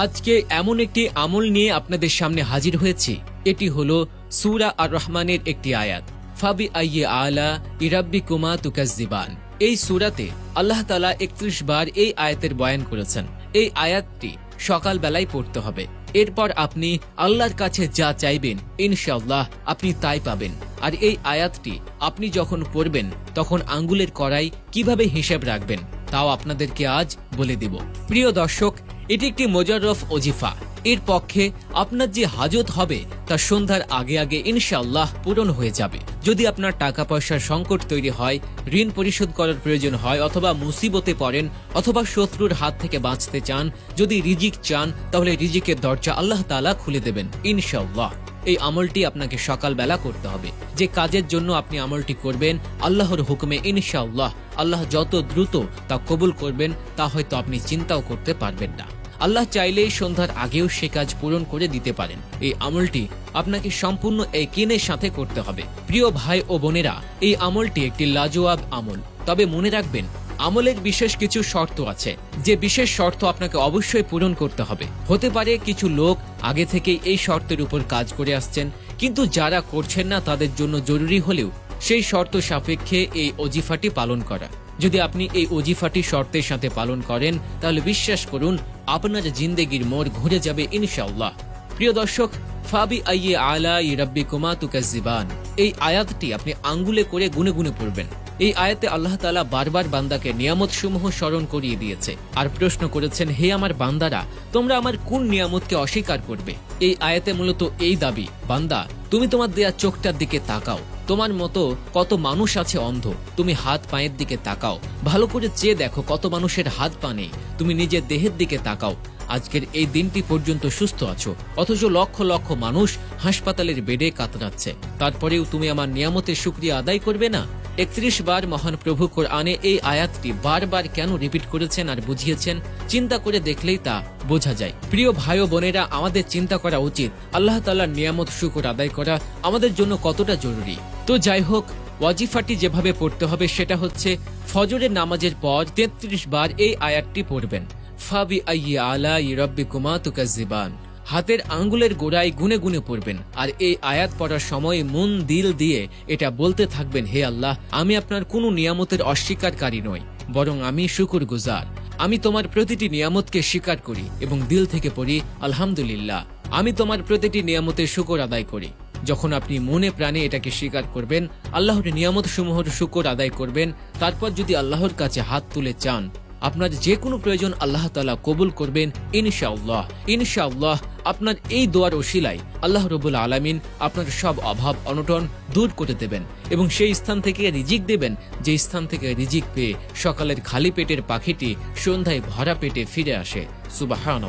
আজকে এমন একটি আমল নিয়ে আপনাদের সামনে হাজির হয়েছি। এটি হল সুরা আর রহমানের একটি আয়াত। ফাবি আইয়ে আলা ইরাব্বি কুমা তুকাজিবান এই সুরাতে আল্লাহ তালা একত্রিশ বার এই আয়াতের বয়ান করেছেন। এই আয়াতটি সকাল বেলায় পড়তে হবে। এরপর আপনি আল্লাহর কাছে যা চাইবেন ইনশাল্লাহ আপনি তাই পাবেন। আর এই আয়াতটি আপনি যখন পড়বেন, তখন আঙ্গুলের কড়াই কীভাবে হিসেব রাখবেন, তাও আপনাদেরকে আজ বলে দিব। প্রিয় দর্শক এটি একটি মোজাররফ অজিফা এর পক্ষে আপনার যে হাজত হবে তা সন্ধ্যার আগে আগে ইনশাআল্লাহ পূরণ হয়ে যাবে। যদি আপনার টাকা পয়সার সংকট তৈরি হয়, ঋণ পরিশোধ করার প্রয়োজন হয় অথবা মুসিবতে পড়েন অথবা শত্রুর হাত থেকে বাঁচতে চান, যদি রিজিক চান, তাহলে রিজিকের দরজা আল্লাহ তালা খুলে দেবেন, ইনশাআল্লাহ। এই আমলটি আপনাকে সকালবেলা করতে হবে। যে কাজের জন্য আপনি আমলটি করবেন, আল্লাহর হুকুমে ইনশাআল্লাহ। আল্লাহ যত দ্রুত তা কবুল করবেন, তা হয়তো আপনি চিন্তাও করতে পারবেন না। আল্লাহ চাইলেই সন্ধ্যার আগেও সে কাজ পূরণ করে দিতে পারেন। এই আমলটি আপনাকে সম্পূর্ণ একিনের সাথে করতে হবে। প্রিয় ভাই ও বোনেরা, এই আমলটি একটি লাজোয়াব আমল। তবে মনে রাখবেন আমলের বিশেষ কিছু শর্ত আছে। যে বিশেষ শর্ত আপনাকে অবশ্যই পূরণ করতে হবে। হতে পারে কিছু লোক আগে থেকেই এই শর্তের উপর কাজ করে আসছেন, কিন্তু যারা করছেন না তাদের জন্য জরুরি হলেও সেই শর্ত সাপেক্ষে এই অজিফাটি পালন করা। যদি আপনি এই অজিফাটি শর্তের সাথে পালন করেন, তাহলে বিশ্বাস করুন, আপনার জিন্দেগির মোড় ঘুরে যাবে ইনশাআল্লাহ। প্রিয় দর্শক, ফাবি আইয়ে আলা ই রব্বি কুমা তুকাজিবান এই আয়াতটি আপনি আঙ্গুলে করে গুনে গুনে পড়বেন। এই আয়াতে আল্লাহ তালা বারবার বান্দাকে নিয়ামত সমূহ স্মরণ করিয়ে দিয়েছে আর প্রশ্ন করেছেন, হে আমার বান্দারা, তোমরা আমার কোন নিয়ামতকে অস্বীকার করবে? এই আয়াতে মূলত এই দাবি, বান্দা, তুমি তোমার দেয়া চোখটার দিকে তাকাও। তোমার মতো কত মানুষ আছে অন্ধ, তুমি হাত পায়ের দিকে তাকাও। ভালো করে চেয়ে দেখো কত মানুষের হাত পা নেই, তুমি নিজের দেহের দিকে তাকাও। আজকের এই দিনটি পর্যন্ত সুস্থ আছো, অথচ লক্ষ লক্ষ মানুষ হাসপাতালের বেডে কাতরাচ্ছে। তারপরেও তুমি আমার নিয়ামতের শুক্রিয়া আদায় করবে না? একত্রিশ বার মহান প্রভু কোরআনে এই আয়াতটি বারবার কেন রিপিট করেছেন আর বুঝিয়েছেন? চিন্তা করে দেখলেই তা বোঝা যায়। প্রিয় ভাই ও বোনেরা, আমাদের চিন্তা করা উচিত। আল্লাহ তাল্লাহর নিয়ামত, শুকর আদায় করা আমাদের জন্য কতটা জরুরি? তো যাই হোক, ওয়াজিফাটি যেভাবে পড়তে হবে সেটা হচ্ছে, ফজরের নামাজের পর তেত্রিশ বার এই আয়াতটি পড়বেন। ফাবি আলা ইরব্বি কুমা তুকাজিবান হাতের আঙ্গুলের গোড়ায় গুনে গুনে পড়বেন। আর এই আয়াত পড়ার সময় মন, দিল দিয়ে এটা বলতে থাকবেন, হে আল্লাহ, আমি আপনার কোনো নিয়ামতের অস্বীকারী নই, বরং আমি শুকুর গুজার আমি তোমার প্রতিটি নিয়ামতকে স্বীকার করি এবং দিল থেকে পড়ি, আলহামদুলিল্লাহ। আমি তোমার প্রতিটি নিয়ামতের শুকর আদায় করি। যখন আপনি মনে প্রাণে এটাকে স্বীকার করবেন, আল্লাহর নিয়ামত সমূহর শুকর আদায় করবেন, তারপর যদি আল্লাহর কাছে হাত তুলে চান আপনার যে কোনো প্রয়োজন আল্লাহ তালা কবুল করবেন ইনশাআল্লাহ। ইনশাআল্লাহ আপনার এই দোয়ার ওশিলায় আল্লাহ রবুল আলমিন আপনার সব অভাব, অনটন দূর করে দেবেন এবং সেই স্থান থেকে রিজিক দেবেন, যে স্থান থেকে রিজিক পেয়ে সকালের খালি পেটের পাখিটি সন্ধ্যায় ভরা পেটে ফিরে আসে। সুবাহান